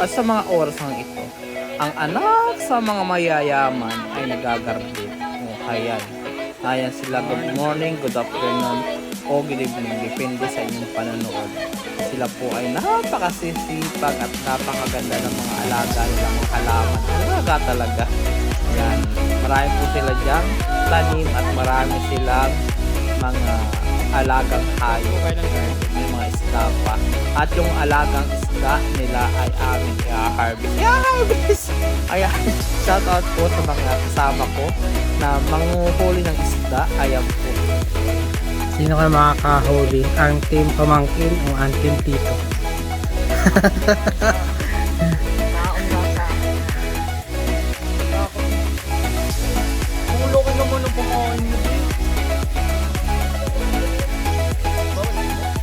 At sa mga oras ng ito, ang anak sa mga mayayaman ay nagagarbit. O ayan. Ayan sila, good morning, good afternoon, o good evening, depende sa inyong panonood. Sila po ay napakasisipag at napakaganda ng mga alaga nilang mga halaman. Alaga talaga. Yan. Marami po sila dyan tanim at marami silang mga alagang hayop. May mga isda pa. At yung alagang isda nila ay aming i-harvest. I-harvest! Ayan. Shout out po sa mga kasama ko na manguhuli ng isda. Ayan po. Sino ka makakahuli? Ang team pamangkin o ang team tito?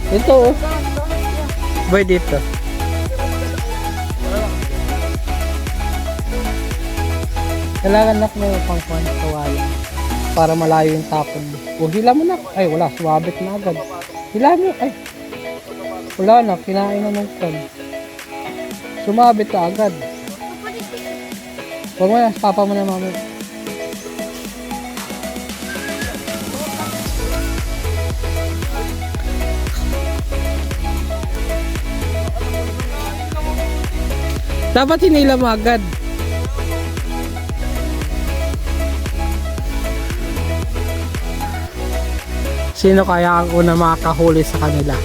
Ito oh. Boy dito. Kailangan nak mo pang kwan kawali para malayo yung tapon mo. O hila mo na. Ay wala, sumabit na agad. Hila mo. Ay. Wala na, kinain na ng kwan. Sumabit na agad. Huwag mo na, papa mo na mami. Dapat hinila mo agad. Sino kaya ang una makakahuli sa kanila?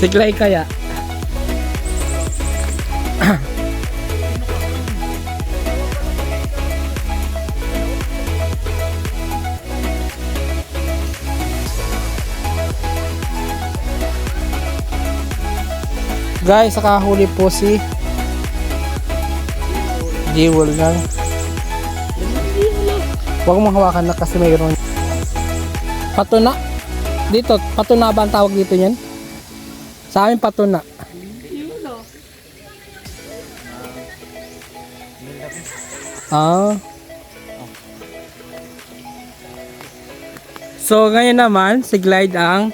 Si Clay kaya. Guys, nakahuli po si Jewel lang. Huwag mong hawakan na kasi mayroon. Patuna. Dito, patuna ba ang tawag dito yan? Sa amin patuna. Ah. So ngayon naman, si Glide ang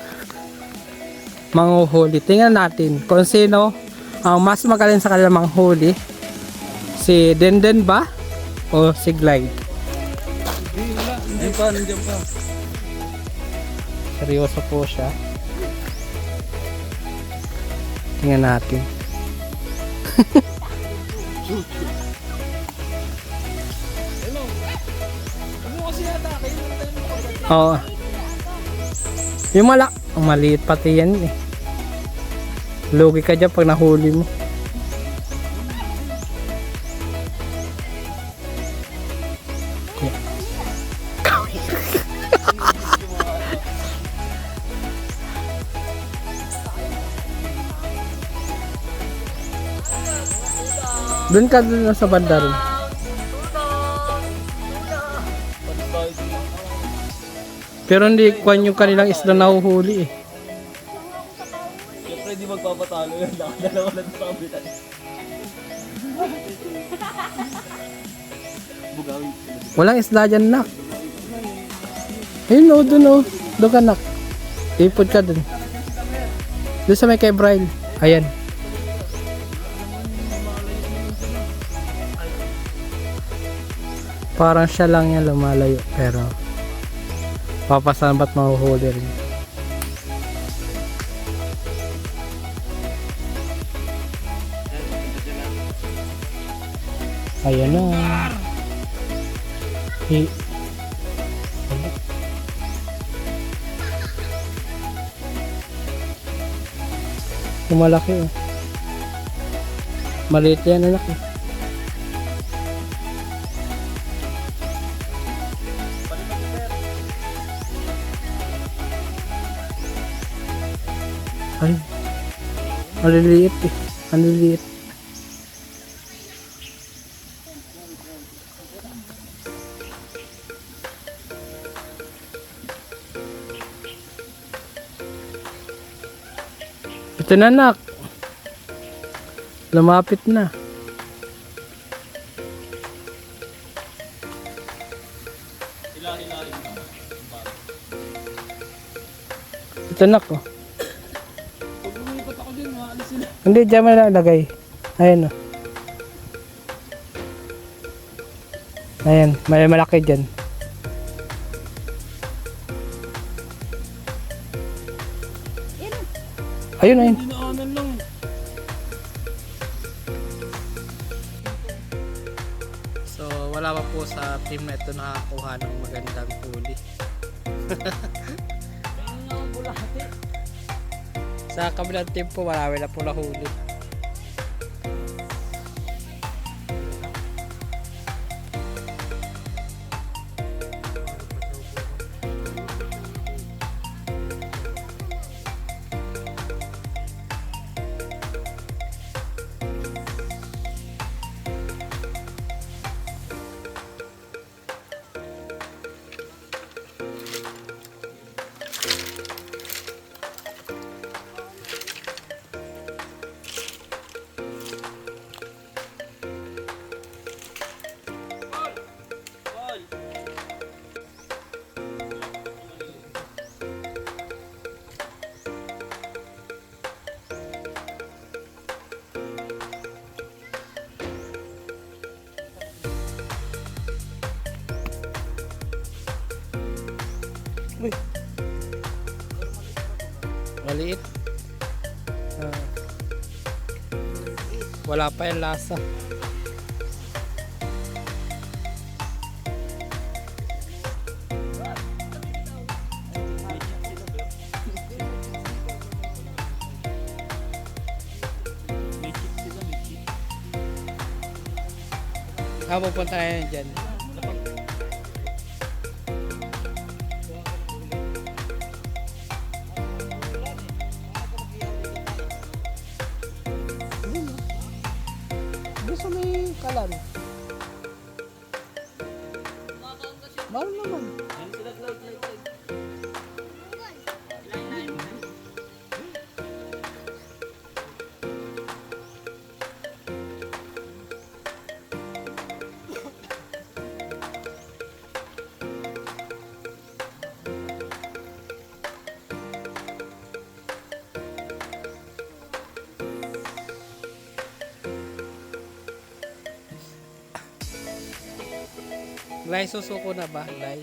manguhuli. Tingnan natin kung sino ang mas magaling sa kanila manghuli. Si Denden ba? O si Glide? Hindi pa, nandiyan pa. Seryoso po siya. Tingnan natin. Oo. Yung malak, ang maliit pati yan eh. Lugi ka dyan pag nahuli mo. Doon ka doon sa banda rin. Pero hindi kwan yung kanilang isla nahuhuli eh. Siyempre, di magpapatalo yun. Dalawa lang sa. Bugawi. Walang isla dyan nak. Ayun o, doon o. Doon ka nak. Ipod ka doon. Doon sa may kay Braille. Ayan. Parang siya lang yan lumalayo. Pero papasan ba't mahuhuli rin. Ayan na. Hi. Yung malaki oh. Maliit yan anak eh. Maliliit eh. Maliliit. Ito na nak. Lumapit na. Ito nak oh. Hindi, dyan mo nalagay. Ayan o. Ayan, may malaki dyan. Ayun, ayun. Dinaanan lang. So, wala pa po sa team na ito nakakuha ng magandang huli. sa kabilang team po, marami na po nahuli. Uy. Maliit. Ah. wala pa yung lasa. Ah, pupunta kayo dyan. Lai, susuko na ba? Lai?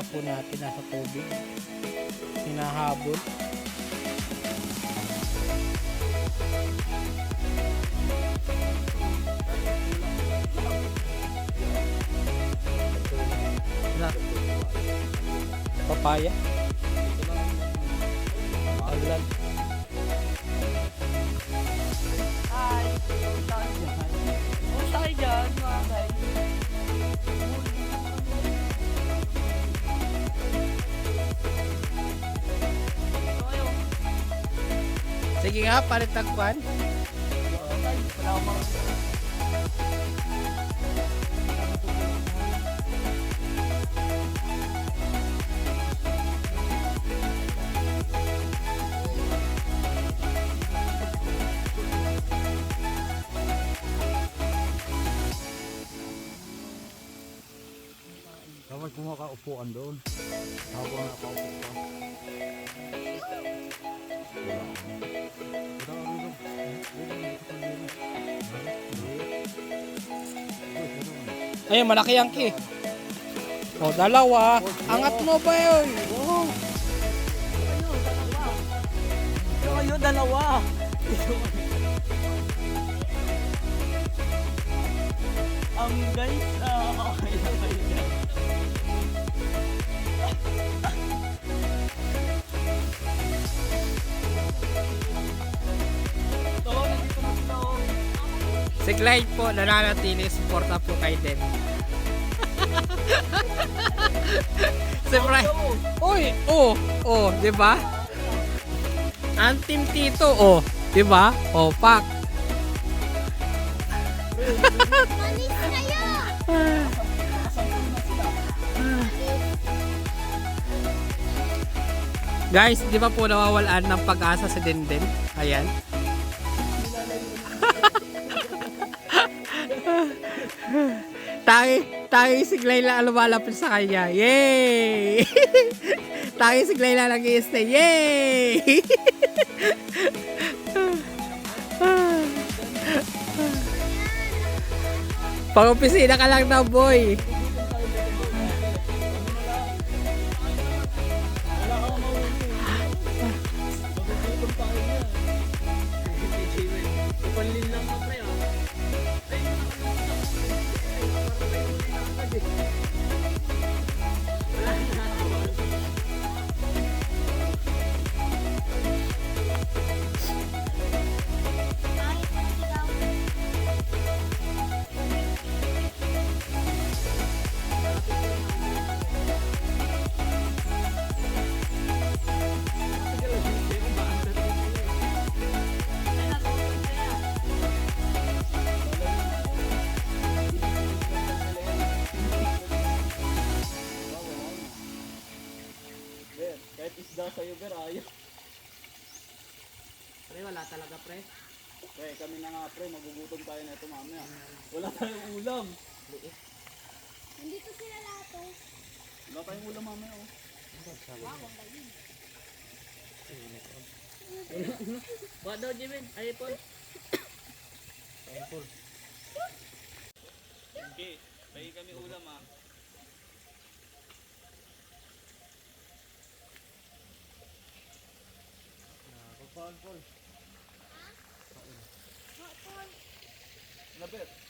Nakikita po natin nasa tubig. Hinahabol. Na. Papaya. Aglan. Kumusta kayo dyan, mga guys? Sige nga, palit tagpan. Wala kung makaupuan doon. Habang nakaupo ka. Ayun, malaki ang ki. O, dalawa. Angat mo ba yun? Oo. Ayun, dalawa. Um, guys, uh. Si Clyde po, nananatili. Suporta po kay Den. Siyempre. Uy, oh, oh, di ba? Ang team Tito, oh, di ba? Oh, pak. Guys, di ba po nawawalan ng pag-asa si Denden? Ayan. Tangi, tangi si Glayla ang lumalapit sa kanya. Yay! tangi si Glayla nag stay Yay! Pang-opisina ka lang na, boy. Wala tayong ulam. Nandito sila lahat oh. Wala tayong ulam mamaya, oh. Ba daw, Jimin? Ay, Paul. Okay, pagi kami ulam, ah. Labet.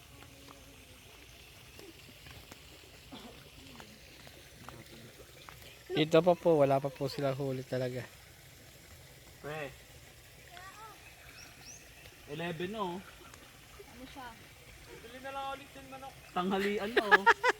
Dito pa po, wala pa po sila huli talaga. Pre. 11 no. Ano siya? Tanghalian na oh.